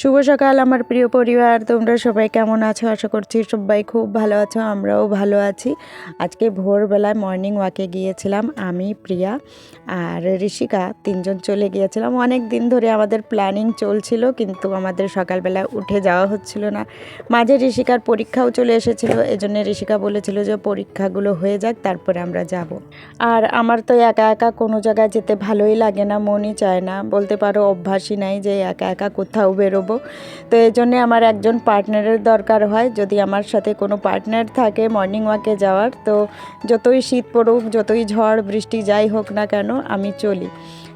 শুভ সকাল, আমার প্রিয় পরিবার। তোমরা সবাই কেমন আছো? আশা করছি সবাই খুব ভালো আছো, আমরাও ভালো আছি। আজকে ভোরবেলায় মর্নিং ওয়াকে গিয়েছিলাম আমি, প্রিয়া আর ঋষিকা, তিনজন চলে গিয়েছিলাম। অনেক দিন ধরে আমাদের প্ল্যানিং চলছিল, কিন্তু আমাদের সকালবেলায় উঠে যাওয়া হচ্ছিল না। মাঝে ঋষিকার পরীক্ষাও চলে এসেছিল, এজন্য ঋষিকা বলেছিল যে পরীক্ষাগুলো হয়ে যাক, তারপরে আমরা যাব। আর আমার তো একা একা কোনো জায়গায় যেতে ভালোই লাগে না, মনই চায় না। বলতে পারো অভ্যাসই নাই যে একা একা কোথাও বেরোবো। তো এই জন্যে আমার একজন পার্টনারের দরকার হয়। যদি আমার সাথে কোনো পার্টনার থাকে মর্নিং ওয়াকে যাওয়ার, তো যতই শীত পড়ুক, যতই ঝড়, বৃষ্টি যাই হোক না কেন আমি চলি।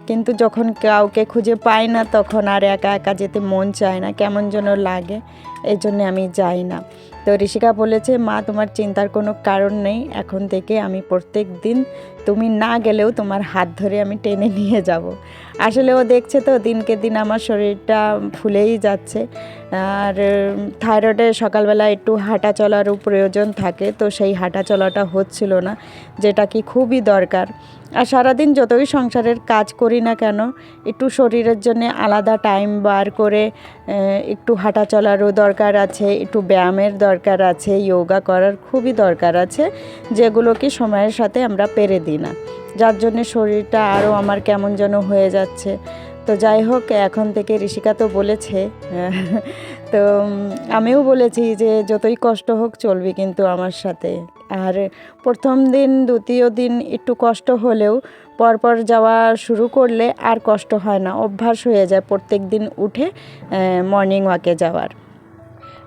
কিন্তু যখন কাউকে খুঁজে পাই না, তখন আর একা একা যেতে মন চায় না, কেমন যেন লাগে। এই জন্যে আমি যাই না। তো ঋষিকা বলেছে, মা, তোমার চিন্তার কোনো কারণ নেই। এখন থেকে আমি প্রত্যেক দিন তুমি না গেলেও তোমার হাত ধরে আমি টেনে নিয়ে যাব। আসলে ও দেখছে তো, দিনকে দিন আমার শরীরটা ফুলেই যাচ্ছে। আর, থাইরয়েডে সকালবেলা একটু হাঁটা চলারও প্রয়োজন থাকে, তো সেই হাঁটা চলাটা হচ্ছিল না, যেটা কি খুবই দরকার। আর সারাদিন যতই সংসারের কাজ করি না কেন, একটু শরীরের জন্য আলাদা টাইম বার করে একটু হাঁটা চলারও দরকার। আছে, একটু ব্যায়ামের দরকার আছে যোগা করার খুবই দরকার আছে যেগুলো কি সময়ের সাথে আমরা পেরে দিই না। যার জন্য শরীরটা আরও আমার কেমন যেন হয়ে যাচ্ছে। তো যাই হোক, এখন থেকে ঋষিকা তো বলেছে, তো আমিও বলেছি যে যতই কষ্ট হোক চলবি কিন্তু আমার সাথে। আর প্রথম দিন, দ্বিতীয় দিন একটু কষ্ট হলেও পরপর যাওয়া শুরু করলে আর কষ্ট হয় না, অভ্যাস হয়ে যায় প্রত্যেক দিন উঠে মর্নিং ওয়াকে যাওয়ার।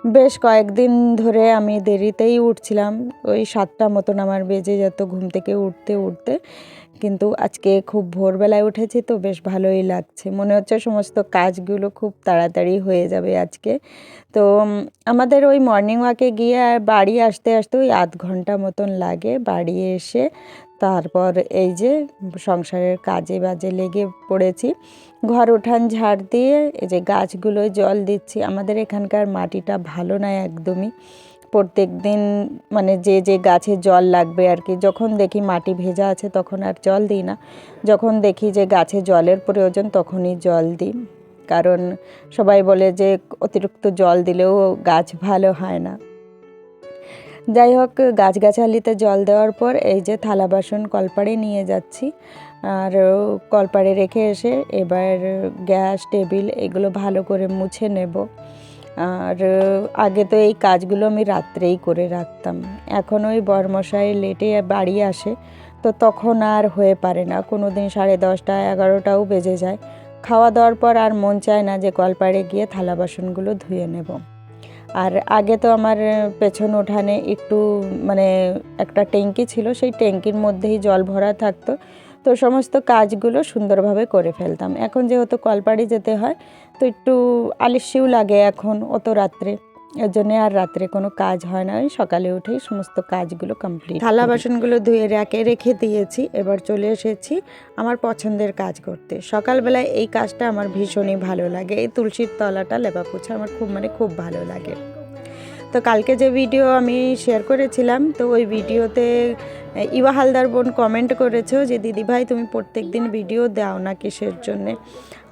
বেশ কয়েকদিন ধরে আমি দেরিতেই উঠছিলাম। ওই সাতটা মতন আমার বেজে যেত ঘুম থেকে উঠতে উঠতে। কিন্তু আজকে খুব ভোরবেলায় উঠেছি তো বেশ ভালোই লাগছে। মনে হচ্ছে সমস্ত কাজগুলো খুব তাড়াতাড়ি হয়ে যাবে আজকে। তো আমাদের ওই মর্নিং ওয়াকে গিয়ে বাড়ি আসতে আসতে ওই আধ ঘণ্টা মতন লাগে বাড়ি এসে। তারপর এই যে সংসারের কাজে বাজে লেগে পড়েছি। ঘর উঠান ঝাড় দিয়ে এই যে গাছগুলোয় জল দিচ্ছি। আমাদের এখানকার মাটিটা ভালো না একদমই। প্রত্যেক দিন মানে যে যে গাছে জল লাগবে আর কি, যখন দেখি মাটি ভেজা আছে তখন আর জল দিই না। যখন দেখি যে গাছে জলের প্রয়োজন তখনই জল দিই। কারণ সবাই বলে যে অতিরিক্ত জল দিলেও গাছ ভালো হয় না। যাই হোক, গাছগাছালিতে জল দেওয়ার পর এই যে থালা বাসন কলপাড়ে নিয়ে যাচ্ছি। আর কলপাড়ে রেখে এসে এবার গ্যাস, টেবিল এগুলো ভালো করে মুছে নেব। আর আগে তো এই কাজগুলো আমি রাত্রেই করে রাখতাম। এখন ওই বরমশাই লেটে বাড়ি আসে, তো তখন আর হয়ে পারে না। কোনো দিন সাড়ে দশটা, এগারোটাও বেজে যায়। খাওয়া দাওয়ার পর আর মন চায় না যে কলপাড়ে গিয়ে থালা বাসনগুলো ধুয়ে নেব। আর আগে তো আমার পেছন উঠানে একটু মানে একটা ট্যাঙ্কি ছিল, সেই ট্যাঙ্কির মধ্যেই জল ভরা থাকতো। তো সমস্ত কাজগুলো সুন্দরভাবে করে ফেলতাম। এখন যেহেতু কলপাড়ি যেতে হয়, তো একটু আলিস্যিও লাগে এখন অত রাত্রে। এর জন্যে আর রাত্রে কোনো কাজ হয় না। সকালে উঠেই সমস্ত কাজগুলো কমপ্লিট থালা বাসনগুলো ধুয়ে রেখে রেখে দিয়েছি। এবার চলে এসেছি আমার পছন্দের কাজ করতে। সকালবেলায় এই কাজটা আমার ভীষণই ভালো লাগে। এই তুলসীর তলাটা লেপা পোছা আমার খুব মানে খুব ভালো লাগে। তো কালকে যে ভিডিও আমি শেয়ার করেছিলাম তো ওই ভিডিওতে ইবা হালদার বোন কমেন্ট করেছ যে দিদিভাই তুমি প্রত্যেক দিন ভিডিও দাও না কিসের জন্যে?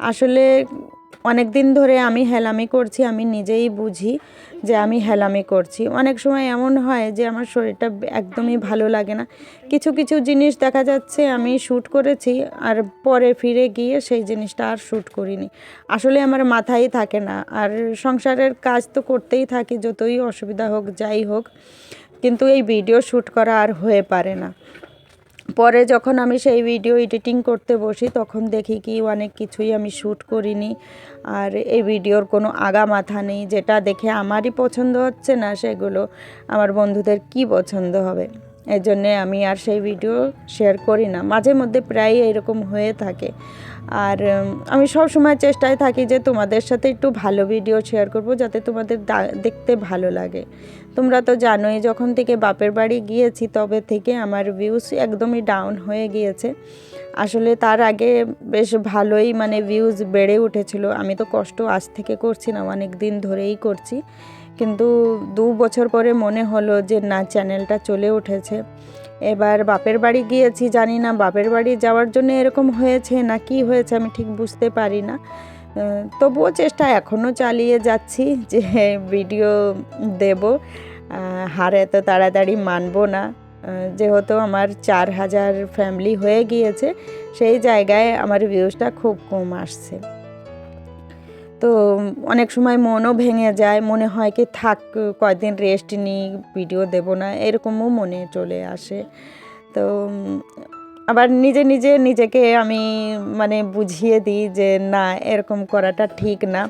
আসলে অনেক দিন ধরে আমি হেলামি করছি, আমি নিজেই বুঝি যে আমি হেলামি করছি। অনেক সময় এমন হয় যে আমার শরীরটা একদমই ভালো লাগে না। কিছু কিছু জিনিস দেখা যাচ্ছে আমি শ্যুট করেছি আর পরে ফিরে গিয়ে সেই জিনিসটা আর শ্যুট করিনি। আসলে আমার মাথায় থাকে না, আর সংসারের কাজ তো করতেই থাকি, যতই অসুবিধা হোক, যাই হোক, কিন্তু এই ভিডিও শ্যুট করা আর হয়ে পারে না। পরে যখন আমি সেই ভিডিও এডিটিং করতে বসি, তখন দেখি কি অনেক কিছুই আমি শ্যুট করিনি। আর এই ভিডিওর কোনো আগা মাথা নেই, যেটা দেখে আমারই পছন্দ হচ্ছে না, সেগুলো আমার বন্ধুদের কি পছন্দ হবে? এই জন্যে আমি আর সেই ভিডিও শেয়ার করি না। মাঝে মধ্যে প্রায় এরকম হয়ে থাকে। আর আমি সব সময় চেষ্টায় থাকি যে তোমাদের সাথে একটু ভালো ভিডিও শেয়ার করব, যাতে তোমাদের দেখতে ভালো লাগে। তোমরা তো জানোই, যখন থেকে বাপের বাড়ি গিয়েছি, তবে থেকে আমার ভিউজ একদমই ডাউন হয়ে গিয়েছে। আসলে তার আগে বেশ ভালোই মানে ভিউজ বেড়ে উঠেছিল। আমি তো কষ্ট আজ থেকে করছি না, অনেক দিন ধরেই করছি। কিন্তু দু বছর পরে মনে হলো যে না চ্যানেলটা চলে উঠেছে। এবার বাপের বাড়ি গিয়েছি, জানি না বাপের বাড়ি যাওয়ার জন্য এরকম হয়েছে না কি হয়েছে আমি ঠিক বুঝতে পারি না। তবুও চেষ্টা এখনও চালিয়ে যাচ্ছি যে ভিডিও দেব। হার এত তাড়াতাড়ি মানব না। যেহেতু আমার চার হাজার ফ্যামিলি হয়ে গিয়েছে, সেই জায়গায় আমার ভিউজটা খুব কম আসছে। তো অনেক সময় মনও ভেঙে যায়, মনে হয় কি থাক, কয়দিন রেস্ট নিই ভিডিও দেব না, এরকমও মনে চলে আসে। তো, আবার নিজে নিজে নিজেকে আমি মানে বুঝিয়ে দিই যে না, এরকম করাটা ঠিক না।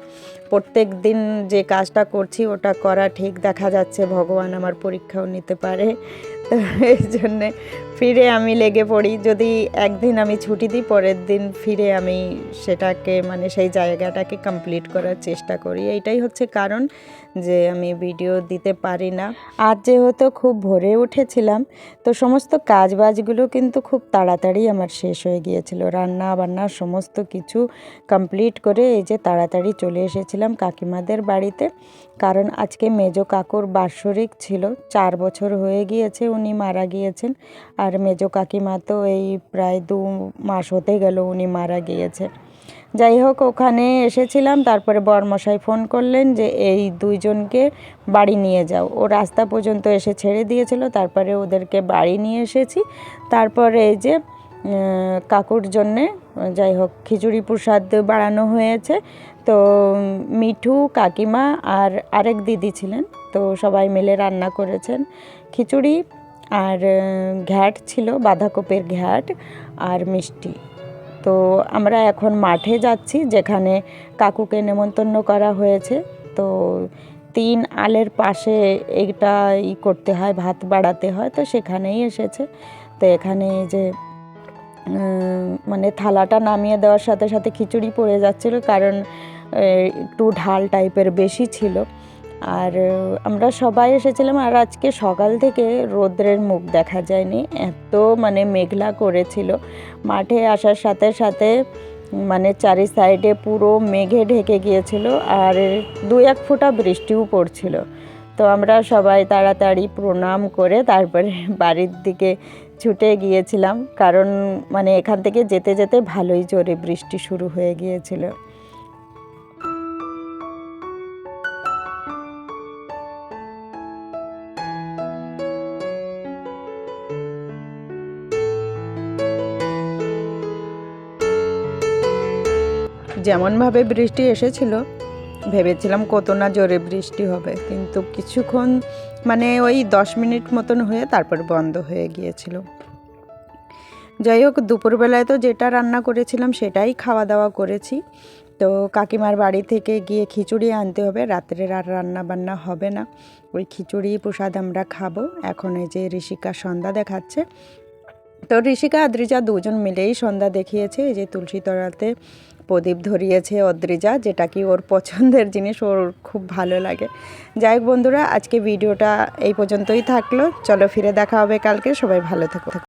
প্রত্যেক দিন যে কাজটা করছি, ওটা করা ঠিক। দেখা যাচ্ছে ভগবান আমার পরীক্ষাও নিতে পারে। এই জন্যে ফিরে আমি লেগে পড়ি। যদি একদিন আমি ছুটি দিই, পরের দিন ফিরে আমি সেটাকে মানে সেই জায়গাটাকে কমপ্লিট করার চেষ্টা করি। এইটাই হচ্ছে কারণ যে আমি ভিডিও দিতে পারি না। আজ যেহেতু খুব ভোরে উঠেছিলাম, তো সমস্ত কাজ বাজগুলো কিন্তু খুব তাড়াতাড়ি আমার শেষ হয়ে গিয়েছিল। রান্না বান্না সমস্ত কিছু কমপ্লিট করে এই যে তাড়াতাড়ি চলে এসেছিলাম কাকিমাদের বাড়িতে। কারণ আজকে মেজো কাকুর বাৎসরিক ছিল, চার বছর হয়ে গিয়েছে উনি মারা গিয়েছেন। আর মেজো কাকিমা তো এই প্রায় দু মাস হতে গেল উনি মারা গিয়েছে। যাই হোক, ওখানে এসেছিলাম, তারপরে বরমশাই ফোন করলেন যে, এই দুইজনকে বাড়ি নিয়ে যাও। ও রাস্তা পর্যন্ত এসে ছেড়ে দিয়েছিল, তারপরে ওদেরকে বাড়ি নিয়ে এসেছি। তারপরে এই যে কাকুর জন্যে, যাই হোক, খিচুড়ি প্রসাদ বাড়ানো হয়েছে। তো মিঠু, কাকিমা আর আরেক দিদি ছিলেন, তো সবাই মিলে রান্না করেছেন খিচুড়ি। আর ঘ্যাট ছিল, বাঁধাকপির ঘ্যাট আর মিষ্টি। তো আমরা এখন মাঠে যাচ্ছি, যেখানে কাকুকে নেমন্তন্ন করা হয়েছে। তো তিন আলের পাশে এইটা ই করতে হয়, ভাত বাড়াতে হয়, তো সেখানেই এসেছে। তো এখানে যে মানে থালাটা নামিয়ে দেওয়ার সাথে সাথে খিচুড়ি পড়ে যাচ্ছিল, কারণ একটু ঢাল টাইপের বেশি ছিল। আর আমরা সবাই এসেছিলাম আর আজকে সকাল থেকে রৌদ্রের মুখ দেখা যায়নি। এত মানে মেঘলা করেছিল। মাঠে আসার সাথে সাথে মানে চারি সাইডে পুরো মেঘে ঢেকে গিয়েছিল আর দু এক ফোঁটা বৃষ্টিও পড়ছিল। তো আমরা সবাই তাড়াতাড়ি প্রণাম করে তারপরে বাড়ির দিকে ছুটে গিয়েছিলাম। কারণ মানে এখান থেকে যেতে যেতে ভালোই জোরে বৃষ্টি শুরু হয়ে গিয়েছিল। যেমনভাবে বৃষ্টি এসেছিল, ভেবেছিলাম কত না জোরে বৃষ্টি হবে, কিন্তু কিছুক্ষণ মানে ওই দশ মিনিট মতন হয়ে তারপর বন্ধ হয়ে গিয়েছিল। যাই হোক, দুপুরবেলায় তো যেটা রান্না করেছিলাম সেটাই খাওয়া দাওয়া করেছি। তো কাকিমার বাড়ি থেকে গিয়ে খিচুড়ি আনতে হবে, রাত্রের আর রান্না বান্না হবে না। ওই খিচুড়ি প্রসাদ আমরা খাব। এখন এই যে ঋষিকা সন্ধ্যা দেখাচ্ছে তো ঋষিকা আদ্রিজা দুজন মিলেই সন্ধ্যা দেখিয়েছে, এই যে তুলসী তলাতে প্রদীপ ধরিয়েছে অদ্রিজা, যেটা কি ওর পছন্দের জিনিস, ওর খুব ভালো লাগে। যাই হোক বন্ধুরা, আজকে ভিডিওটা এই পর্যন্তই থাকল। চলো ফিরে দেখা হবে কালকে, সবাই ভালো থেকো।